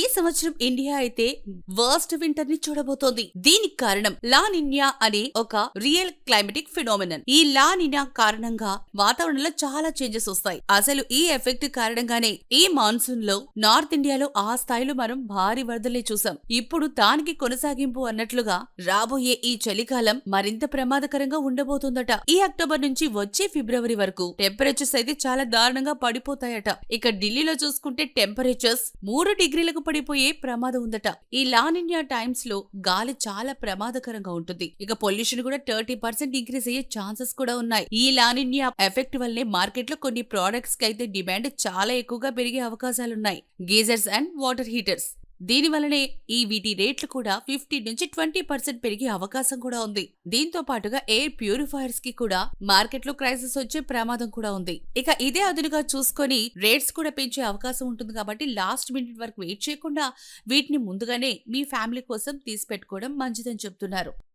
ఈ సంవత్సరం ఇండియా అయితే వర్స్ట్ వింటర్ని చూడబోతోంది. దీనికి కారణం లా నిన్యా అనే ఒక రియల్ క్లైమేటిక్ ఫినోమినన్ ఈ లా నిన్యా కారణంగా వాతావరణంలో చాలా చేంజెస్ వస్తాయి. అసలు ఈ ఎఫెక్ట్ కారణంగానే ఈ మాన్సూన్లో నార్త్ ఇండియాలో ఆ స్థాయిలో మనం భారీ వరదలే చూసాం. ఇప్పుడు దానికి కొనసాగింపు అన్నట్లుగా రాబోయే ఈ చలికాలం మరింత ప్రమాదకరంగా ఉండబోతుందట. ఈ అక్టోబర్ నుంచి వచ్చే ఫిబ్రవరి వరకు టెంపరేచర్స్ అయితే చాలా దారుణంగా పడిపోతాయట. ఇక ఢిల్లీలో చూసుకుంటే టెంపరేచర్స్ మూడు డిగ్రీలకు పడిపోయే ప్రమాదం ఉందట. ఈ లానిన్యా టైమ్స్లో గాలి చాలా ప్రమాదకరంగా ఉంటుంది. ఇక పొల్యూషన్ కూడా థర్టీ పర్సెంట్ ఇంక్రీజ్ అయ్యే ఛాన్సెస్ కూడా ఉన్నాయి. ఈ లానిన్యా ఎఫెక్ట్ వల్లే మార్కెట్లో కొన్ని ప్రోడక్ట్స్కి అయితే డిమాండ్ చాలా ఎక్కువగా పెరిగే అవకాశాలున్నాయి. Geysers and water heaters. దీనివలనే ఈ వీటి రేట్లు కూడా ఫిఫ్టీ నుంచి ట్వంటీ పర్సెంట్ పెరిగే అవకాశం కూడా ఉంది. దీంతో పాటుగా ఎయిర్ ప్యూరిఫైయర్స్కి కూడా మార్కెట్లో క్రైసిస్ వచ్చే ప్రమాదం కూడా ఉంది. ఇక ఇదే అదునుగా చూసుకొని రేట్స్ కూడా పెంచే అవకాశం ఉంటుంది కాబట్టి లాస్ట్ మినిట్ వరకు వెయిట్ చేయకుండా వీటిని ముందుగానే మీ ఫ్యామిలీ కోసం తీసి పెట్టుకోవడం మంచిదని చెప్తున్నారు.